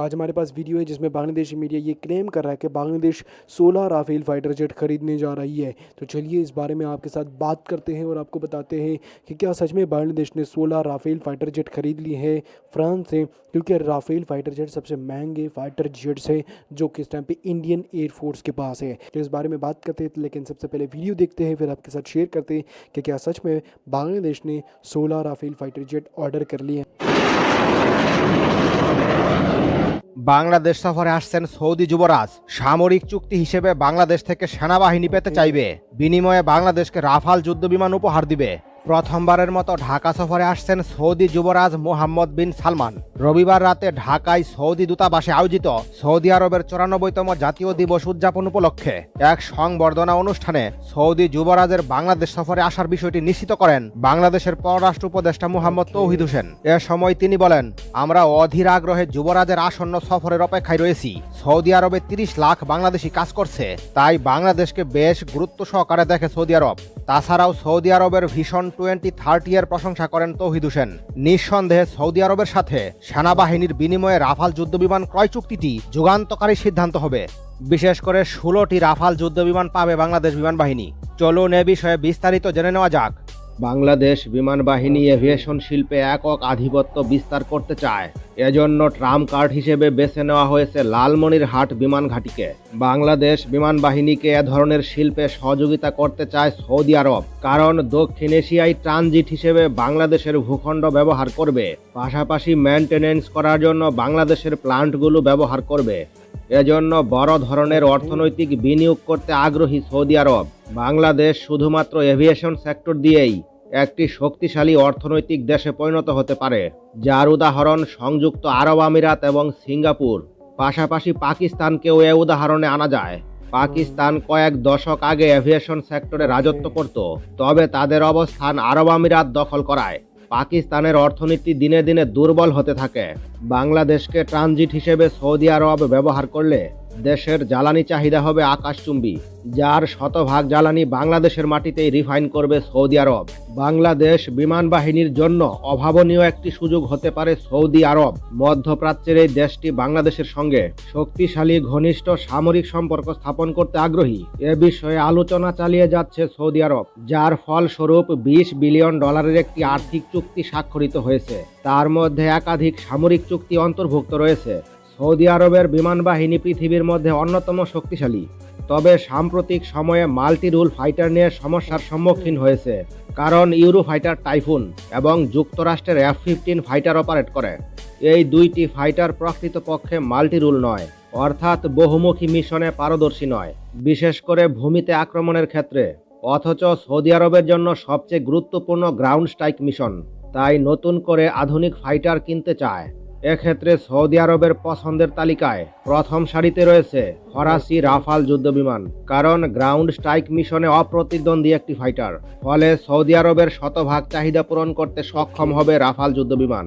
आज हमारे पास वीडियो है जिसमें बांग्लादेशी मीडिया ये क्लेम कर रहा है कि बांग्लादेश 16 राफेल फाइटर जेट खरीदने जा रही है। तो चलिए इस बारे में आपके साथ बात करते हैं और आपको बताते हैं कि क्या सच में बांग्लादेश ने 16 राफेल फाइटर जेट खरीद लिए हैं फ्रांस से, क्योंकि राफेल फाइटर जेट सबसे महँगे फाइटर जेट्स हैं जो कि इस टाइम पर इंडियन एयरफोर्स के पास है। तो इस बारे में बात करते हैं, लेकिन सबसे पहले वीडियो देखते हैं, फिर आपके साथ शेयर करते हैं कि क्या सच में बांग्लादेश ने 16 राफेल फाइटर जेट ऑर्डर कर लिए हैं। বাংলাদেশ সফরে আসছেন সৌদি যুবরাজ। সামরিক চুক্তি হিসেবে বাংলাদেশ থেকে সেনাবাহিনী পেতে চাইবে। বিনিময়ে বাংলাদেশকে রাফাল যুদ্ধবিমান উপহার দিবে। প্রথমবারের মতো ঢাকা সফরে আসছেন সৌদি যুবরাজ মোহাম্মদ বিন সালমান। রবিবার রাতে ঢাকায় সৌদি দূতাবাসে আয়োজিত সৌদি আরবের চুরানব্বইতম জাতীয় দিবস উদযাপন উপলক্ষে এক সংবর্ধনা অনুষ্ঠানে সৌদি যুবরাজের বাংলাদেশ সফরে আসার বিষয়টি নিশ্চিত করেন বাংলাদেশের পররাষ্ট্র উপদেষ্টা মোহাম্মদ তৌহিদ হোসেন। এ সময় তিনি বলেন, আমরা অধীর আগ্রহে যুবরাজের আসন্ন সফরের অপেক্ষায় রয়েছি। সৌদি আরবে তিরিশ লাখ বাংলাদেশি কাজ করছে, তাই বাংলাদেশকে বেশ গুরুত্ব সহকারে দেখে সৌদি আরব। তাছাড়াও সৌদি আরবের ভীষণ টোয়েন্টি থার্টি এর প্রশংসা করেন তৌহিদ হোসেন। নিঃসন্দেহে সৌদি আরবের সাথে সেনাবাহিনীর বিনিময়ে রাফাল যুদ্ধবিমান ক্রয় চুক্তিটি যুগান্তকারী সিদ্ধান্ত হবে। বিশেষ করে ষোলোটি রাফাল যুদ্ধবিমান পাবে বাংলাদেশ বিমান বাহিনী। চলুন এ বিষয়ে বিস্তারিত জেনে নেওয়া যাক। বাংলাদেশ বিমান বাহিনী এভিয়েশন শিল্পে একক আধিপত্য বিস্তার করতে চায়। এজন্য ট্রাম কার্ড হিসেবে বেছে নেওয়া হয়েছে লালমনিরহাট বিমান ঘাঁটিকে। বাংলাদেশ বিমান বাহিনীকে এ ধরনের শিল্পে সহযোগিতা করতে চায় সৌদি আরব। কারণ দক্ষিণ এশিয়ায় ট্রানজিট হিসেবে বাংলাদেশের ভূখণ্ড ব্যবহার করবে। পাশাপাশি মেনটেনেন্স করার জন্য বাংলাদেশের প্লান্টগুলো ব্যবহার করবে। এজন্য বড় ধরনের অর্থনৈতিক বিনিয়োগ করতে আগ্রহী সৌদি আরব। বাংলাদেশ শুধুমাত্র এভিয়েশন সেক্টর দিয়েই একটি শক্তিশালী অর্থনৈতিক দেশে পরিণত হতে পারে, যার উদাহরণ সংযুক্ত আরব আমিরাত এবং সিঙ্গাপুর। পাশাপাশি পাকিস্তানকেও এ উদাহরণে আনা যায়। পাকিস্তান কয়েক দশক আগে এভিয়েশন সেক্টরে রাজত্ব করত, তবে তাদের অবস্থান আরব আমিরাত দখল করায়। পাকিস্তানের অর্থনীতি দিনে দিনে দুর্বল হতে থাকে। বাংলাদেশকে ট্রানজিট হিসেবে সৌদি আরব ব্যবহার করলে দেশের জ্বালানি চাহিদা হবে আকাশচুম্বী, যার শতভাগ জ্বালানি বাংলাদেশের মাটিতেই রিফাইন করবে সৌদি আরব। বাংলাদেশ বিমান বাহিনীর জন্য অভাবনীয় একটি সুযোগ হতে পারে সৌদি আরব। মধ্যপ্রাচ্যের এই দেশটি বাংলাদেশের সঙ্গে শক্তিশালী ঘনিষ্ঠ সামরিক সম্পর্ক স্থাপন করতে আগ্রহী। এ বিষয়ে আলোচনা চালিয়ে যাচ্ছে সৌদি আরব, যার ফলস্বরূপ বিশ বিলিয়ন ডলারের একটি আর্থিক চুক্তি স্বাক্ষরিত হয়েছে। তার মধ্যে একাধিক সামরিক চুক্তি অন্তর্ভুক্ত রয়েছে। সৌদি আরবের বিমান বাহিনী পৃথিবীর মধ্যে অন্যতম শক্তিশালী। তবে সাম্প্রতিক সময়ে মাল্টি রুল ফাইটার নিয়ে সমস্যার সম্মুখীন হয়েছে, কারণ ইউরো ফাইটার টাইফুন এবং যুক্তরাষ্ট্রের এফ ফিফটিন ফাইটার অপারেট করে। এই দুইটি ফাইটার প্রকৃতপক্ষে মাল্টি রুল নয়, অর্থাৎ বহুমুখী মিশনে পারদর্শী নয়, বিশেষ করে ভূমিতে আক্রমণের ক্ষেত্রে। অথচ সৌদি আরবের জন্য সবচেয়ে গুরুত্বপূর্ণ গ্রাউন্ড স্ট্রাইক মিশন, তাই নতুন করে আধুনিক ফাইটার কিনতে চায়। এক্ষেত্রে সৌদি আরবের পছন্দের তালিকায় প্রথম সারিতে রয়েছে ফরাসি রাফাল যুদ্ধবিমান, কারণ গ্রাউন্ড স্ট্রাইক মিশনে অপ্রতিদ্বন্দ্বী একটি ফাইটার, ফলে সৌদি আরবের শতভাগ চাহিদা পূরণ করতে সক্ষম হবে রাফাল যুদ্ধবিমান।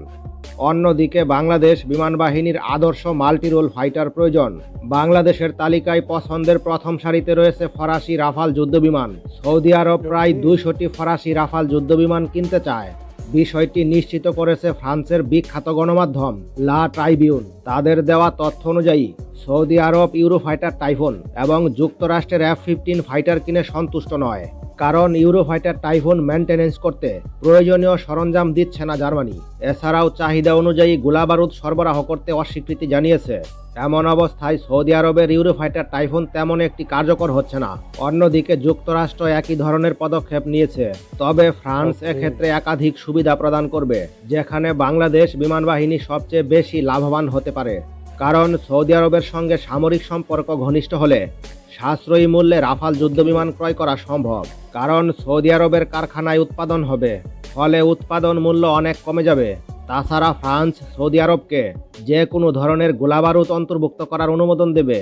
অন্যদিকে বাংলাদেশ বিমান বাহিনীর আদর্শ মাল্টিরোল ফাইটার প্রয়োজন। বাংলাদেশের তালিকায় পছন্দের প্রথম সারিতে রয়েছে ফরাসি রাফাল যুদ্ধবিমান, সৌদি আরব প্রায় দুইশোটি ফরাসি রাফাল যুদ্ধবিমান কিনতে চায়। বিষয়টি নিশ্চিত করেছে ফ্রান্সের বিখ্যাত গণমাধ্যম লা ট্রাইবিউন। তাদের দেওয়া তথ্য অনুযায়ী, সৌদি আরব ইউরোফাইটার টাইফুন এবং যুক্তরাষ্ট্রের এফ ফিফটিন ফাইটার কিনে সন্তুষ্ট নয়, কারণ ইউরোফাইটার টাইফুন মেনটেনেন্স করতে প্রয়োজনীয় সরঞ্জাম দিচ্ছে না জার্মানি। এছাড়াও চাহিদা অনুযায়ী গোলাবারুদ সরবরাহ করতে অস্বীকৃতি জানিয়েছে। এমন অবস্থায় সৌদি আরবের ইউরোফাইটার টাইফুন তেমন একটি কার্যকর হচ্ছে না। অন্যদিকে যুক্তরাষ্ট্র একই ধরনের পদক্ষেপ নিয়েছে। তবে ফ্রান্স এক্ষেত্রে একাধিক সুবিধা প্রদান করবে যেখানে বাংলাদেশ বিমান বাহিনী সবচেয়ে বেশি লাভবান হতে পারে। কারণ সৌদি আরবের সঙ্গে সামরিক সম্পর্ক ঘনিষ্ঠ হলে সাশ্রয়ী মূল্যে রাফাল যুদ্ধবিমান ক্রয় করা সম্ভব। কারণ সৌদি আরবের কারখানায় উৎপাদন হবে ফলে উৎপাদন মূল্য অনেক কমে যাবে। তাছাড়া ফ্রান্স সৌদি আরবকে যে কোনো ধরনের গোলাবারুদ অন্তর্ভুক্ত করার অনুমোদন দেবে।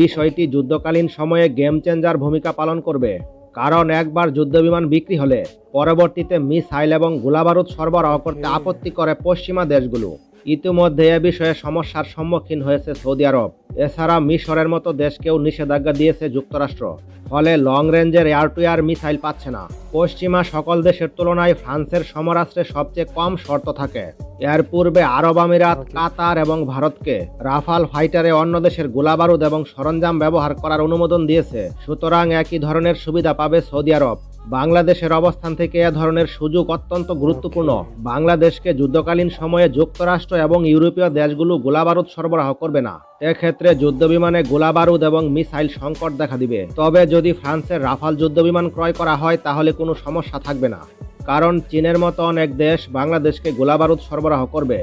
বিষয়টি যুদ্ধকালীন সময়ে গেম চেঞ্জার ভূমিকা পালন করবে। কারণ একবার যুদ্ধবিমান বিক্রি হলে পরবর্তীতে মিসাইল এবং গোলাবারুদ সরবরাহ করতে আপত্তি করে পশ্চিমা দেশগুলো। ইতিমধ্যে এ বিষয়ে সমস্যার সম্মুখীন হয়েছে সৌদি আরব। এছাড়া মিশরের মতো দেশকেও নিষেধাজ্ঞা দিয়েছে যুক্তরাষ্ট্র। ফলে লং রেঞ্জের এয়ার টু এয়ার মিসাইল পাচ্ছে না। পশ্চিমা সকল দেশের তুলনায় ফ্রান্সের সমরাস্ত্রে সবচেয়ে কম শর্ত থাকে। এর পূর্বে আরব আমিরাত কাতার এবং ভারতকে রাফাল ফাইটারে অন্য দেশের গোলাবারুদ এবং সরঞ্জাম ব্যবহার করার অনুমোদন দিয়েছে। সুতরাং একই ধরনের সুবিধা পাবে সৌদি আরব। বাংলাদেশের অবস্থান থেকে এ ধরনের সুযোগ অত্যন্ত গুরুত্বপূর্ণ। বাংলাদেশকে যুদ্ধকালীন সময়ে যুক্তরাষ্ট্র এবং ইউরোপীয় দেশগুলো গোলাবারুদ সরবরাহ করবে না। এক্ষেত্রে যুদ্ধবিমানে গোলাবারুদ এবং মিসাইল সংকট দেখা দিবে। তবে যদি ফ্রান্সের রাফাল যুদ্ধবিমান ক্রয় করা হয় তাহলে কোনো সমস্যা থাকবে না। কারণ চীনের মতো অনেক দেশ বাংলাদেশকে গোলাবারুদ সরবরাহ করবে।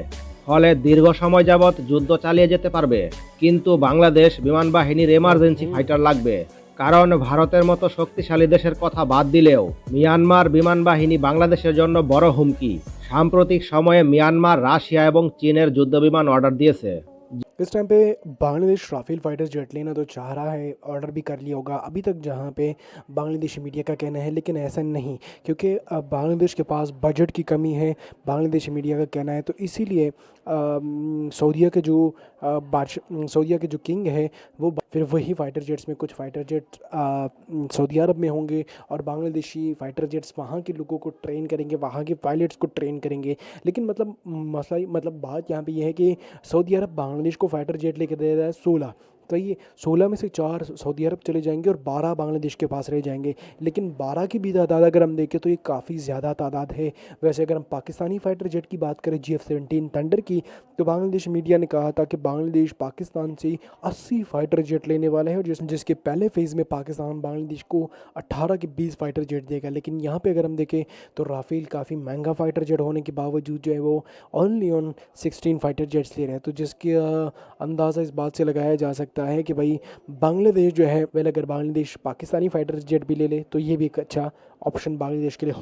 ফলে দীর্ঘ সময় যাবৎ যুদ্ধ চালিয়ে যেতে পারবে। কিন্তু বাংলাদেশ বিমান বাহিনীর এমার্জেন্সি ফাইটার লাগবে। কারণ ভারতের মতো শক্তিশালী দেশের কথা বাদ দিলেও মিয়ানমার বিমান বাহিনী বাংলাদেশের জন্য বড় হুমকি। সাম্প্রতিক সময়ে মিয়ানমার, রাশিয়া এবং চীনের যুদ্ধবিমান অর্ডার দিয়েছে। इस टाइम पे बांग्लादेश राफेल फाइटर जेट लेना तो चाह रहा है ऑर्डर भी कर लिया होगा। अभी तक जहाँ पे बांग्लादेशी मीडिया का कहना है, लेकिन ऐसा नहीं, क्योंकि बांग्लादेश के पास बजट की कमी है, बांग्लादेशी मीडिया का कहना है तो इसीलिए सऊदीया के जो बादशाह सऊदीया के जो किंग है, वो फिर वही फाइटर जेट्स में कुछ फाइटर जेट्स सऊदी अरब में होंगे, और बांग्लादेशी फाइटर जेट्स वहाँ के लोगों को ट्रेन करेंगे, वहाँ के पायलट्स को ट्रेन करेंगे। लेकिन मतलब मसला मतलब बात यहाँ पे यह है कि सऊदी अरब बांग्लादेश को फाइटर जेट लेके दे रहा है सोलह। तो ये सोलह में से चार सऊदी अरब चले जाएँगे और बारह बांग्लादेश के पास रह जाएँगे। लेकिन बारह की भी तादाद अगर हम देखें तो ये काफ़ी ज़्यादा तादाद है। वैसे अगर हम पाकिस्तानी फाइटर जेट की बात करें जी एफ़ सेवनटीन थंडर की तो बांग्लादेश मीडिया ने कहा था कि बांग्लादेश पाकिस्तान से 80 फाइटर जेट लेने वाला है और जिस, जिसके पहले फ़ेज़ में पाकिस्तान बांग्लादेश को 18 के 20 फाइटर जेट देगा लेकिन यहाँ पर अगर हम देखें तो राफेल काफ़ी महँगा फाइटर जेट होने के बावजूद जो है वो ओनली ऑन 16 फाइटर जेट्स ले रहे हैं। तो जिसके अंदाज़ा इस बात से लगाया जा सकता है कि भाई बांग्लादेश जो है वेल अगर बांग्लादेश पाकिस्तानी फाइटर जेट भी ले ले तो ये भी एक अच्छा ऑप्शन बांग्लादेश के लिए हो